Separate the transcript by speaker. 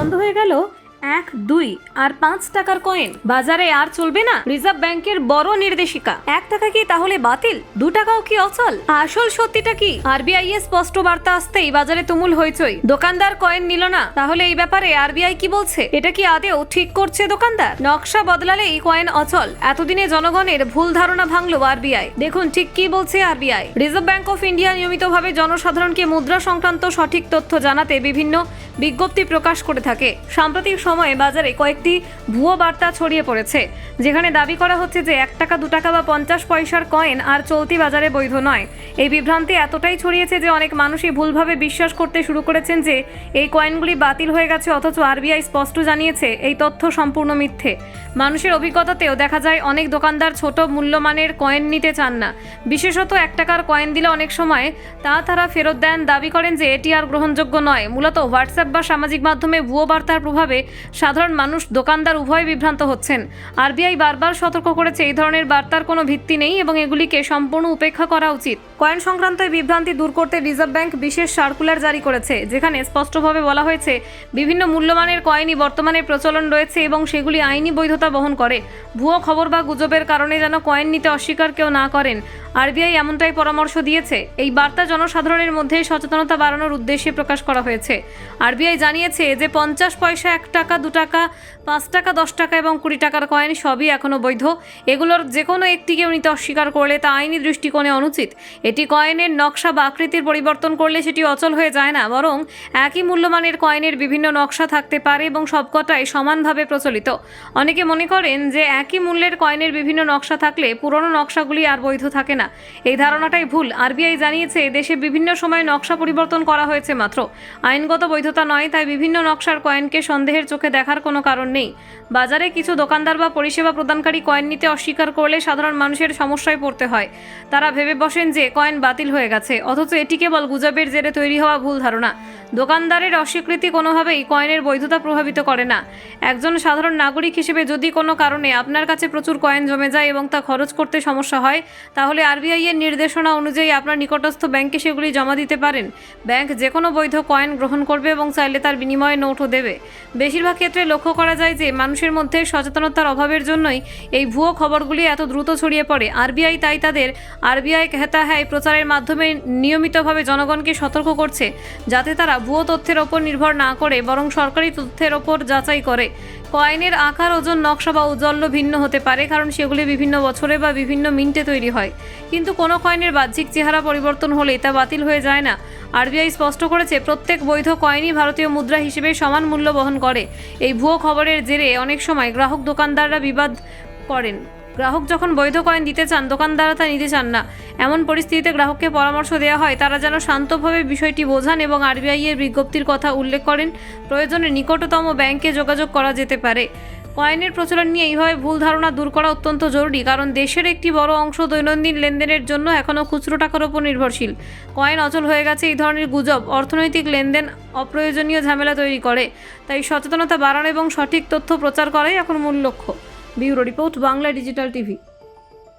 Speaker 1: বন্ধ হয়ে গেল এক, দুই আর পাঁচ টাকার কয়েন বাজারে আর চলবে না। রিজার্ভ ব্যাংকের বড় নির্দেশিকা। এক টাকা কি তাহলে বাতিল? দু টাকাও কি অচল? আসল সত্যিটা কি? আরবিআই এর স্পষ্ট বার্তা আসতেই বাজারে তুমুল হইচই। দোকানদার কয়েন নিল না। তাহলে এই ব্যাপারে আরবিআই কি বলছে? এটা কি আদেও ঠিক করছে দোকানদার? নকশা বদলালেই কয়েন অচল। এতদিনে জনগণের ভুল ধারণা ভাঙলো আরবিআই। দেখুন ঠিক কি বলছে RBI. Reserve bank of India নিয়মিতভাবে জনসাধারণকে মুদ্রা সংক্রান্ত সঠিক তথ্য জানাতে বিভিন্ন বিজ্ঞপ্তি প্রকাশ করে থাকে। সাম্প্রতিক সময়ে বাজারে কয়েকটি ভুয়ো বার্তা ছড়িয়ে পড়েছে, যেখানে দাবি করা হচ্ছে যে এক টাকা, দু টাকা বা পঞ্চাশ পয়সার কয়েন আর চলতি বাজারে বৈধ নয়। এই বিভ্রান্তি এতটাই ছড়িয়েছে যে অনেক মানুষই ভুলভাবে বিশ্বাস করতে শুরু করেছেন যে এই কয়েনগুলি বাতিল হয়ে গেছে, অথচ আরবিআই স্পষ্ট জানিয়েছে এই তথ্য সম্পূর্ণ মিথ্যে। মানুষের অভিজ্ঞতাতেও দেখা যায় অনেক দোকানদার ছোট মূল্যমানের কয়েন নিতে চান না। বিশেষত এক টাকার কয়েন দিলে অনেক সময় তা তারা ফেরত দেন। দাবি করেন যে এটি আর গ্রহণযোগ্য নয়। মূলত হোয়াটসঅ্যাপ বা সামাজিক মাধ্যমে ভুয়ো বার্তার প্রভাবে সাধারণ মানুষ, দোকানদার উভয় বিভ্রান্ত হচ্ছেন। আরবিআই বারবার সতর্ক করেছে, এই ধরনের বার্তার কোনো ভিত্তি নেই এবং এগুলিকে সম্পূর্ণ উপেক্ষা করা উচিত। কয়েন সংক্রান্ত এই বিভ্রান্তি দূর করতে রিজার্ভ ব্যাংক বিশেষ সার্কুলার জারি করেছে, যেখানে স্পষ্টভাবে বলা হয়েছে, বিভিন্ন মূল্যমানের কয়েনই বর্তমানে প্রচলন রয়েছে এবং সেগুলি আইনি বৈধতা বহন করে। ভুয়ো খবর বা গুজবের কারণে যেন কয়েন নিতে অস্বীকার কেউ না করেন, আরবিআই এমনটাই পরামর্শ দিয়েছে। এই বার্তা জনসাধারণের মধ্যে সচেতনতা বাড়ানোর উদ্দেশ্যে প্রকাশ করা হয়েছে। আরবিআই জানিয়েছে যে পঞ্চাশ পয়সা এক টাকা দু টাকা, পাঁচ টাকা, দশ টাকা এবং কুড়ি টাকার কয়েন সবই এখনও বৈধ। এগুলোর যে কোনো একটি কেউ নিতে অস্বীকার করলে তা আইনি দৃষ্টিকোণে অনুচিত। এটি কয়েনের নকশা বা আকৃতির পরিবর্তন করলে সেটি অচল হয়ে যায় না, বরং একই মূল্যমানের কয়েনের বিভিন্ন নকশা থাকতে পারে এবং সবকটাই সমানভাবে প্রচলিত। অনেকে মনে করেন যে একই মূল্যের কয়েনের বিভিন্ন নকশা থাকলে পুরনো নকশাগুলি আর বৈধ থাকে না। এই ধারণাটাই ভুল। আরবিআই জানিয়েছে দেশে বিভিন্ন সময় নকশা পরিবর্তন করা হয়েছে মাত্র। আইনগত বৈধতা নয়, তাই বিভিন্ন নকশার কয়েনকে সন্দেহের চোখে দেখার কোনো কারণ নেই। বাজারে কিছু দোকানদার বা পরিষেবা প্রদানকারী কয়েন নিতে অস্বীকার করলে সাধারণ মানুষের সমস্যায় পড়তে হয়। তারা ভেবে বসেন যে কয়েন বাতিল হয়ে গেছে, অথচ এটি কেবল গুজবের জেরে তৈরি হওয়া ভুল ধারণা। দোকানদারের অস্বীকৃতি কোনোভাবেই কয়েনের বৈধতা প্রভাবিত করে না। একজন সাধারণ নাগরিক হিসেবে যদি কোনো কারণে আপনার কাছে প্রচুর কয়েন জমে যায় এবং তা খরচ করতে সমস্যা হয়, তাহলে আরবিআই এর নির্দেশনা অনুযায়ী আপনার নিকটস্থ ব্যাংকে সেগুলি জমা দিতে পারেন। ব্যাংক যে কোনো বৈধ কয়েন গ্রহণ করবে এবং চাইলে তার বিনিময়ে নোটও দেবে। বেশিরভাগ ক্ষেত্রে লক্ষ্য করা যায় যে মানুষের মধ্যে সচেতনতার অভাবের জন্যই এই ভুয়ো খবরগুলি এত দ্রুত ছড়িয়ে পড়ে। আরবিআই তাই তাদের আরবিআই হেতা হ্যায় প্রচারের মাধ্যমে নিয়মিতভাবে জনগণকে সতর্ক করছে, যাতে তারা ভুয়ো তথ্যের ওপর নির্ভর না করে, বরং সরকারি তথ্যের ওপর যাচাই করে। কয়েনের আকার, ওজন, নকশা বা ঔজ্জ্বল্য ভিন্ন হতে পারে, কারণ সেগুলি বিভিন্ন বছরে বা বিভিন্ন মিন্টে তৈরি হয়। কিন্তু কোনো কয়েনের বাহ্যিক চেহারা পরিবর্তন হলে তা বাতিল হয়ে যায় না। আরবিআই স্পষ্ট করেছে, প্রত্যেক বৈধ কয়েনই ভারতীয় মুদ্রা হিসেবে সমান মূল্য বহন করে। এই ভুয়ো খবরের জেরে অনেক সময় গ্রাহক দোকানদাররা বিবাদ করেন। গ্রাহক যখন বৈধ কয়েন দিতে চান, দোকানদাররা তা নিতে চান না। এমন পরিস্থিতিতে গ্রাহককে পরামর্শ দেওয়া হয়, তারা যেন শান্তভাবে বিষয়টি বোঝান এবং আরবিআই এর বিজ্ঞপ্তির কথা উল্লেখ করেন। প্রয়োজনে নিকটতম ব্যাংকে যোগাযোগ করা যেতে পারে। কয়েনের প্রচলন নিয়ে এইভাবে ভুল ধারণা দূর করা অত্যন্ত জরুরি, কারণ দেশের একটি বড় অংশ দৈনন্দিন লেনদেনের জন্য এখনও খুচরো টাকার ওপর নির্ভরশীল। কয়েন অচল হয়ে গেছে, এই ধরনের গুজব অর্থনৈতিক লেনদেন অপ্রয়োজনীয় ঝামেলা তৈরি করে। তাই সচেতনতা বাড়ানো এবং সঠিক তথ্য প্রচার করাই এখন মূল লক্ষ্য। Bureau report, Bangla digital TV.